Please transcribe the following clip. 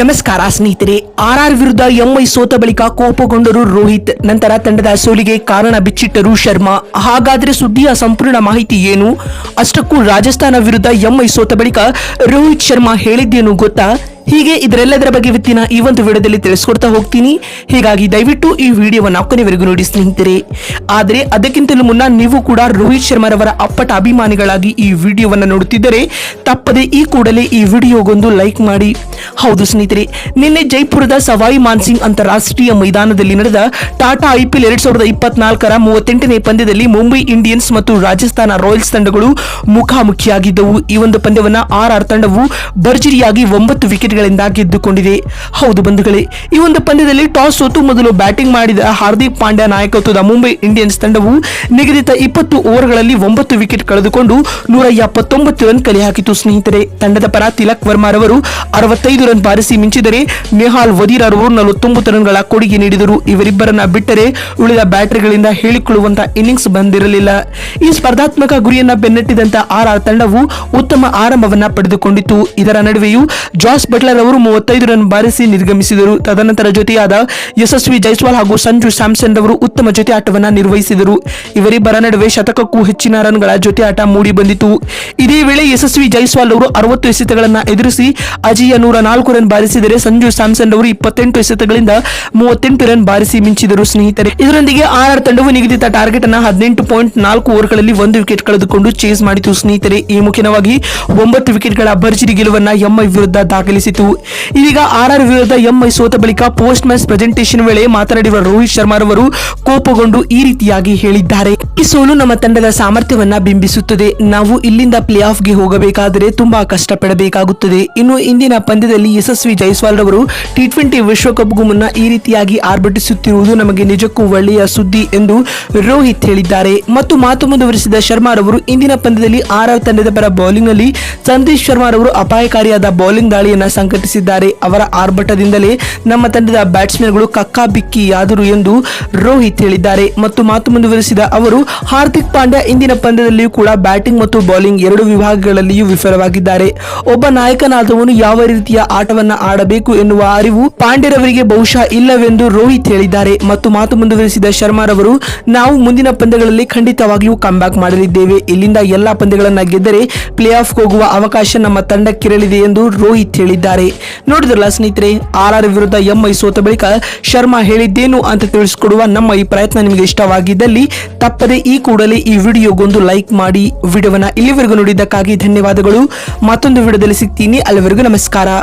ನಮಸ್ಕಾರ ಸ್ನೇಹಿತರೆ R R ವಿರುದ್ಧ ಎಂಐ ಸೋತ ಬಳಿಕ ಕೋಪಗೊಂಡರು ರೋಹಿತ್, ನಂತರ ತಂಡದ ಸೋಲಿಗೆ ಕಾರಣ ಬಿಚ್ಚಿಟ್ಟರು ಶರ್ಮಾ. ಹಾಗಾದ್ರೆ ಸುದ್ದಿಯ ಸಂಪೂರ್ಣ ಮಾಹಿತಿ ಏನು? ಅಷ್ಟಕ್ಕೂ ರಾಜಸ್ಥಾನ ವಿರುದ್ಧ ಎಂಐ ಸೋತ ಬಳಿಕ ರೋಹಿತ್ ಶರ್ಮಾ ಹೇಳಿದ್ದೇನು ಗೊತ್ತಾ? ಹೀಗೆ ಇದರೆಲ್ಲದರ ಬಗ್ಗೆ ಇವತ್ತಿನ ಈ ಒಂದು ವಿಡಿಯೋದಲ್ಲಿ ತಿಳಿಸ್ಕೊಡ್ತಾ ಹೋಗ್ತೀನಿ. ಹೀಗಾಗಿ ದಯವಿಟ್ಟು ಈ ವಿಡಿಯೋವನ್ನು ಕೊನೆವರೆಗೂ ನೋಡಿ ಸ್ನೇಹಿತರೆ. ಆದರೆ ಅದಕ್ಕಿಂತಲೂ ಮುನ್ನ ನೀವು ಕೂಡ ರೋಹಿತ್ ಶರ್ಮಾರವರ ಅಪ್ಪಟ ಅಭಿಮಾನಿಗಳಾಗಿ ಈ ವಿಡಿಯೋವನ್ನು ನೋಡುತ್ತಿದ್ದರೆ, ತಪ್ಪದೆ ಈ ಕೂಡಲೇ ಈ ವಿಡಿಯೋಗೊಂದು ಲೈಕ್ ಮಾಡಿ ಹೌದು ಸ್ನೇಹಿತರೆ, ನಿನ್ನೆ ಜೈಪುರದ ಸವಾಯಿ ಮಾನ್ಸಿಂಗ್ ಅಂತಾರಾಷ್ಟ್ರೀಯ ಮೈದಾನದಲ್ಲಿ ನಡೆದ ಟಾಟಾ ಐಪಿಎಲ್ ಎರಡ್ ಸಾವಿರದ ಇಪ್ಪತ್ನಾಲ್ಕರ ಮೂವತ್ತೆಂಟನೇ ಪಂದ್ಯದಲ್ಲಿ ಮುಂಬೈ ಇಂಡಿಯನ್ಸ್ ಮತ್ತು ರಾಜಸ್ಥಾನ ರಾಯಲ್ಸ್ ತಂಡಗಳು ಮುಖಾಮುಖಿಯಾಗಿದ್ದವು. ಈ ಒಂದು ಪಂದ್ಯವನ್ನ ಆರ್ ಆರ್ ತಂಡವು ಭರ್ಜರಿಯಾಗಿ ಒಂಬತ್ತು ವಿಕೆಟ್ಗಳಿಂದ ಗೆದ್ದುಕೊಂಡಿದೆ. ಹೌದು ಬಂಧುಗಳೇ, ಈ ಒಂದು ಪಂದ್ಯದಲ್ಲಿ ಟಾಸ್ ಸೋತು ಮೊದಲು ಬ್ಯಾಟಿಂಗ್ ಮಾಡಿದ ಹಾರ್ದಿಕ್ ಪಾಂಡ್ಯ ನಾಯಕತ್ವದ ಮುಂಬೈ ಇಂಡಿಯನ್ಸ್ ತಂಡವು ನಿಗದಿತ ಇಪ್ಪತ್ತು ಓವರ್ಗಳಲ್ಲಿ ಒಂಬತ್ತು ವಿಕೆಟ್ ಕಳೆದುಕೊಂಡು ನೂರ ಎಪ್ಪತ್ತೊಂಬತ್ತು ರನ್ ಕಲೆ ಹಾಕಿತು ಸ್ನೇಹಿತರೆ. ತಂಡದ ಪರ ತಿಲಕ್ ವರ್ಮಾರವರು ಅರವತ್ತೈದು ರನ್ ಬಾರಿಸಿ ಮಿಂಚಿದರೆ ನೆಹಾಲ್ ವದಿರ ಅವರು ನಲವತ್ತೊಂಬತ್ತು ರನ್ಗಳ ಕೊಡುಗೆ ನೀಡಿದರು. ಇವರಿಬ್ಬರನ್ನ ಬಿಟ್ಟರೆ ಉಳಿದ ಬ್ಯಾಟರಿಗಳಿಂದ ಹೇಳಿಕೊಳ್ಳುವಂತಹ ಇನ್ನಿಂಗ್ಸ್ ಬಂದಿರಲಿಲ್ಲ. ಈ ಸ್ಪರ್ಧಾತ್ಮಕ ಗುರಿಯನ್ನ ಬೆನ್ನಟ್ಟಿದಂತ ಆರ್ ಆರ್ ತಂಡವು ಉತ್ತಮ ಆರಂಭವನ್ನ ಪಡೆದುಕೊಂಡಿತು ಇದರ ನಡುವೆಯೂ ಜಾಸ್ ಬಟ್ಲರ್ ಅವರು ಮೂವತ್ತೈದು ರನ್ ಬಾರಿಸಿ ನಿರ್ಗಮಿಸಿದರು. ತದನಂತರ ಜೊತೆಯಾದ ಯಶಸ್ವಿ ಜೈಸ್ವಾಲ್ ಹಾಗೂ ಸಂಜು ಸ್ಯಾಮ್ಸನ್ ಅವರು ಉತ್ತಮ ಜೊತೆ ಆಟವನ್ನ ನಿರ್ವಹಿಸಿದರು. ಇವರಿಬ್ಬರ ನಡುವೆ ಶತಕಕ್ಕೂ ಹೆಚ್ಚಿನ ರನ್ಗಳ ಜೊತೆ ಆಟ ಮೂಡಿ ಬಂದಿತು ಇದೇ ವೇಳೆ ಯಶಸ್ವಿ ಜೈಸ್ವಾಲ್ ಅವರು ಅರವತ್ತು ಎಸೆತಗಳನ್ನ ಎದುರಿಸಿ ಅಜಿಯ ನೂರ ನಾಲ್ಕು ರನ್ ಬಾರಿಸಿದರೆ ಸಂಜು ಸ್ಯಾಮ್ಸನ್ ಅವರು ಇಪ್ಪತ್ತೆಂಟು ಎಸೆತಗಳಿಂದ ಮೂವತ್ತೆಂಟು ರನ್ ಬಾರಿಸಿ ಮಿಂಚಿದರು ಸ್ನೇಹಿತರೆ. ಇದರೊಂದಿಗೆ ಆರ್ ತಂಡವು ನಿಗದಿತ ಟಾರ್ಗೆಟ್ ಅನ್ನು ಹದಿನೆಂಟು ಪಾಯಿಂಟ್ ನಾಲ್ಕು ಓವರ್ಗಳಲ್ಲಿ ಒಂದು ವಿಕೆಟ್ ಕಳೆದುಕೊಂಡು ಚೇಸ್ ಮಾಡಿತು ಸ್ನೇಹಿತರೆ. ಈ ಮುಖ್ಯವಾಗಿ ಒಂಬತ್ತು ವಿಕೆಟ್ಗಳ ಭರ್ಜರಿ ಗೆಲುವನ್ನ ಎಂಐ ವಿರುದ್ಧ ದಾಖಲಿಸಿತು. ಇದೀಗ ಆರ್ ಆರ್ ವಿರುದ್ಧ ಎಂಐ ಸೋತ ಬಳಿಕ ಪೋಸ್ಟ್ ಮ್ಯಾಚ್ ಪ್ರೆಸೆಂಟೇಷನ್ ವೇಳೆ ಮಾತನಾಡಿರುವ ರೋಹಿತ್ ಶರ್ಮಾ ಅವರು ಕೋಪಗೊಂಡು ಈ ರೀತಿಯಾಗಿ ಹೇಳಿದ್ದಾರೆ. ಈ ಸೋಲು ನಮ್ಮ ತಂಡದ ಸಾಮರ್ಥ್ಯವನ್ನ ಬಿಂಬಿಸುತ್ತದೆ. ನಾವು ಇಲ್ಲಿಂದ ಪ್ಲೇ ಆಫ್ಗೆ ಹೋಗಬೇಕಾದರೆ ತುಂಬಾ ಕಷ್ಟಪಡಬೇಕಾಗುತ್ತದೆ. ಇನ್ನು ಇಂದಿನ ಪಂದ್ಯದಲ್ಲಿ ಯಶಸ್ವಿ ಜೈಸ್ವಾಲ್ ರವರು ಟಿ ಟ್ವೆಂಟಿ ವಿಶ್ವಕಪ್ಗೂ ಮುನ್ನ ಈ ರೀತಿಯಾಗಿ ಆರ್ಭಟಿಸುತ್ತಿರುವುದು ನಮಗೆ ನಿಜಕ್ಕೂ ಒಳ್ಳೆಯ ಸುದ್ದಿ ಎಂದು ರೋಹಿತ್ ಹೇಳಿದ್ದಾರೆ. ಮತ್ತು ಮಾತು ಮುಂದುವರಿಸಿದ ಶರ್ಮಾ ರವರು ಇಂದಿನ ಪಂದ್ಯದಲ್ಲಿ ಆರ್ ಆರ್ ತಂಡದ ಪರ ಬೌಲಿಂಗ್ನಲ್ಲಿ ಸಂದೀಪ್ ಶರ್ಮಾ ರವರು ಅಪಾಯಕಾರಿಯಾದ ಬೌಲಿಂಗ್ ದಾಳಿಯನ್ನು ಸಂಘಟಿಸಿದ್ದಾರೆ. ಅವರ ಆರ್ಭಟದಿಂದಲೇ ನಮ್ಮ ತಂಡದ ಬ್ಯಾಟ್ಸ್ಮನ್ಗಳು ಕಕ್ಕಾಬಿಕ್ಕಿಯಾದರು ಎಂದು ರೋಹಿತ್ ಹೇಳಿದ್ದಾರೆ. ಮತ್ತು ಮಾತು ಮುಂದುವರಿಸಿದ ಅವರು, ಹಾರ್ದಿಕ್ ಪಾಂಡ್ಯ ಇಂದಿನ ಪಂದ್ಯದಲ್ಲಿಯೂ ಕೂಡ ಬ್ಯಾಟಿಂಗ್ ಮತ್ತು ಬೌಲಿಂಗ್ ಎರಡು ವಿಭಾಗಗಳಲ್ಲಿಯೂ ವಿಫಲವಾಗಿದ್ದಾರೆ. ಒಬ್ಬ ನಾಯಕನಾದವನು ಯಾವ ರೀತಿಯ ಆಟವನ್ನ ಆಡಬೇಕು ಎನ್ನುವ ಅರಿವು ಪಾಂಡ್ಯರವರಿಗೆ ಬಹುಶಃ ಇಲ್ಲವೆಂದು ರೋಹಿತ್ ಹೇಳಿದ್ದಾರೆ. ಮತ್ತು ಮಾತು ಮುಂದುವರಿಸಿದ ಶರ್ಮಾರವರು, ನಾವು ಮುಂದಿನ ಪಂದ್ಯಗಳಲ್ಲಿ ಖಂಡಿತವಾಗಿಯೂ ಕಂಬ್ಯಾಕ್ ಮಾಡಲಿದ್ದೇವೆ. ಇಲ್ಲಿಂದ ಎಲ್ಲಾ ಪಂದ್ಯಗಳನ್ನ ಗೆದ್ದರೆ ಪ್ಲೇ ಆಫ್ ಹೋಗುವ ಅವಕಾಶ ನಮ್ಮ ತಂಡಕ್ಕಿರಲಿದೆ ಎಂದು ರೋಹಿತ್ ಹೇಳಿದ್ದಾರೆ. ನೋಡಿದ್ರಲ್ಲ ಸ್ನೇಹಿತರೆ, ಆರ್ ಆರ್ ವಿರುದ್ಧ ಎಂಐ ಸೋತ ಬಳಿಕ ಶರ್ಮಾ ಹೇಳಿದ್ದೇನು ಅಂತ ತಿಳಿಸಿಕೊಡುವ ನಮ್ಮ ಈ ಪ್ರಯತ್ನ ನಿಮಗೆ ಇಷ್ಟವಾಗಿದ್ದಲ್ಲಿ ತಪ್ಪದೆ ಈ ಕೂಡಲೇ ಈ ವಿಡಿಯೋಗೊಂದು ಲೈಕ್ ಮಾಡಿ. ವಿಡಿಯೋವನ್ನ ಇಲ್ಲಿವರೆಗೂ ನೋಡಿದ್ದಕ್ಕಾಗಿ ಧನ್ಯವಾದಗಳು. ಮತ್ತೊಂದು ವಿಡಿಯೋದಲ್ಲಿ ಸಿಗ್ತೀನಿ. ಅಲ್ಲಿವರೆಗೂ ನಮಸ್ಕಾರ.